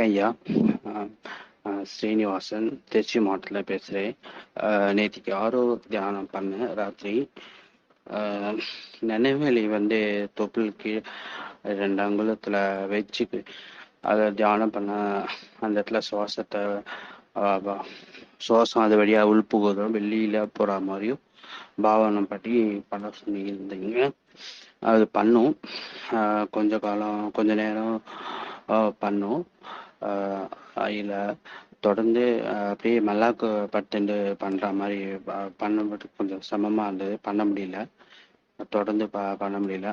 வணக்கம் ஐயா. ஸ்ரீனிவாசன் திருச்சி மாவட்டத்தில் பேசுகிறேன் நேற்றுக்கு ஆரோ தியானம் பண்ணேன் ராத்திரி. நினைவேலி வந்து தொப்புள் கீழ் ரெண்டு அங்குலத்தில் வச்சு அதை தியானம் பண்ண அந்த இடத்துல சுவாசத்தை சுவாசம் அது வழியாக உள்புகுதும் வெளியில் போகிற மாதிரியும் பாவனம் பற்றி பண்ண சொல்லியிருந்தீங்க அது பண்ணும். ஆஹ் கொஞ்ச காலம் கொஞ்ச நேரம் ஆஹ் அதில் தொடர்ந்து அப்படியே மல்லாக்கு பட்டுண்டு பண்ணுற மாதிரி ப- கொஞ்சம் சிரமமாக இருந்தது. பண்ண முடியல. தொடர்ந்து ப பண்ண முடியல.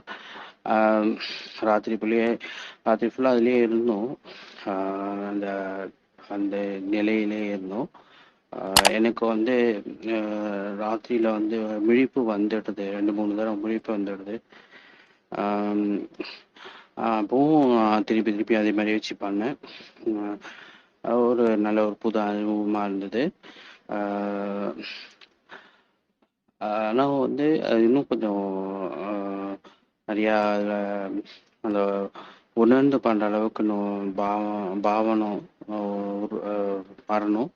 ஆஹ் ராத்திரி ஃபுல்லே ராத்திரி ஃபுல்லாக அதுலேயே இருந்தோம். ஆஹ் அந்த அந்த நிலையிலே இருந்தோம். ஆஹ் எனக்கு வந்து ராத்திரியில் ராத்திரியில வந்து விழிப்பு வந்துடுது. ரெண்டு மூணு தடவை விழிப்பு வந்துடுது. ஆஹ் அப்பவும் திருப்பி திருப்பி அதே மாதிரி வச்சு பண்ணேன். ஒரு நல்ல ஒரு புது அனுபவமா இருந்தது. ஆஹ் ஆனால் வந்து இன்னும் கொஞ்சம் நிறையா அதில் அந்த உணர்ந்து பண்ணுற அளவுக்கு இன்னும் பாவம் பாவனம் வரணும்.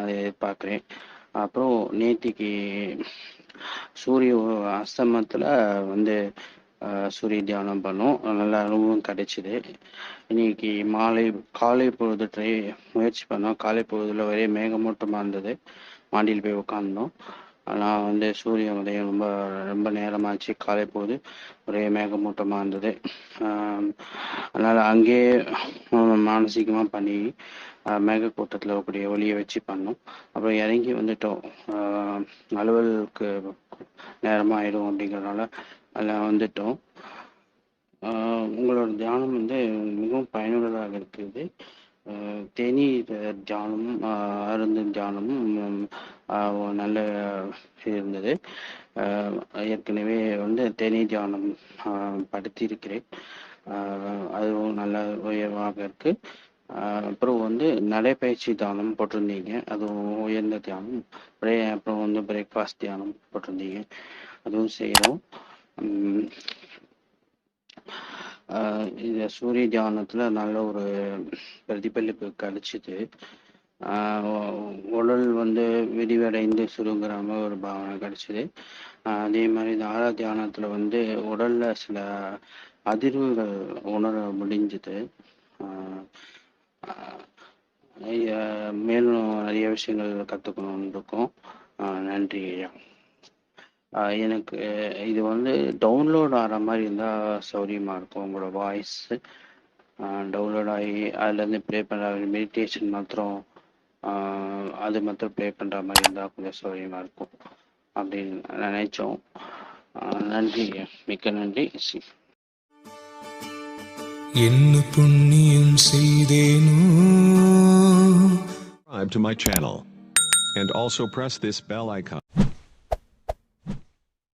அதை எதிர்பார்க்குறேன் அப்புறம் நேத்திக்கு சூரிய அஸ்தமத்தில் வந்து சூரிய தியானம் பண்ணோம். நல்ல அனுபவம் கிடைச்சிது. இன்னைக்கு மாலை காலை பொழுது ட்ரை முயற்சி பண்ணோம். காலை பொழுதுல ஒரே மேகமூட்டமாக இருந்தது. மாடியில் போய் உட்காந்தோம் ஆனால் வந்து சூரிய உதயம் ரொம்ப ரொம்ப நேரமாச்சு. காலை பொழுது ஒரே மேகமூட்டமாக இருந்தது. ஆஹ் அதனால் அங்கேயே மானசீகமாக பண்ணி மேகக்கூட்டத்தில் கூடிய ஒளியை வச்சு பண்ணோம். அப்புறம் இறங்கி வந்துட்டோம். ஆஹ் அலுவலுக்கு நேரமாக ஆயிடும் அப்படிங்கிறதுனால அதில் வந்துட்டோம். ஆஹ் உங்களோட தியானம் வந்து மிகவும் பயனுள்ளதாக இருக்குது. ஆஹ் தேநீர் தியானமும் ஆஹ் தியானமும் ஆஹ் நல்ல இருந்தது. ஆஹ் ஏற்கனவே வந்து தேநீர் தியானம் ஆஹ் படுத்தியிருக்கிறேன் ஆஹ் அதுவும் நல்ல உயர்வாக இருக்கு. அப்புறம் வந்து நடைப்பயிற்சி தியானம் போட்டிருந்தீங்க. அதுவும் உயர்ந்த தியானம். அப்புறம் வந்து பிரேக்ஃபாஸ்ட் தியானம் போட்டிருந்தீங்க. அதுவும் செய்கிறோம் இது ஆஹ் சூரிய தியானத்துல நல்ல ஒரு பிரதிபலிப்பு கிடைச்சிது. ஆஹ் உடல் வந்து விரிவடைந்து சுருங்குற மாதிரி ஒரு பாவனை கிடைச்சிது. அதே மாதிரி இந்த ஆறா தியானத்துல வந்து உடல்ல சில அதிர்வுகள் உணர முடிஞ்சுது. மேலும் நிறைய விஷயங்கள் கற்றுக்கணும்னு இருக்கும். நன்றி ஐயா. எனக்கு இது வந்து டவுன்லோட் ஆகிற மாதிரி இருந்தால் சௌரியமாக இருக்கும் உங்களோட வாய்ஸ் டவுன்லோட் ஆகி அதுலேருந்து ப்ளே பண்ணுற மெடிடேஷன் மாத்திரம் அது மாத்திரம் ப்ளே பண்ணுற மாதிரி இருந்தால் கொஞ்சம் சௌரியமாக இருக்கும் அப்படின்னு நினைச்சோம் நன்றி மிக்க நன்றி சி என்ன புண்ணியம் செய்தேனோ to my channel. And also press this bell icon.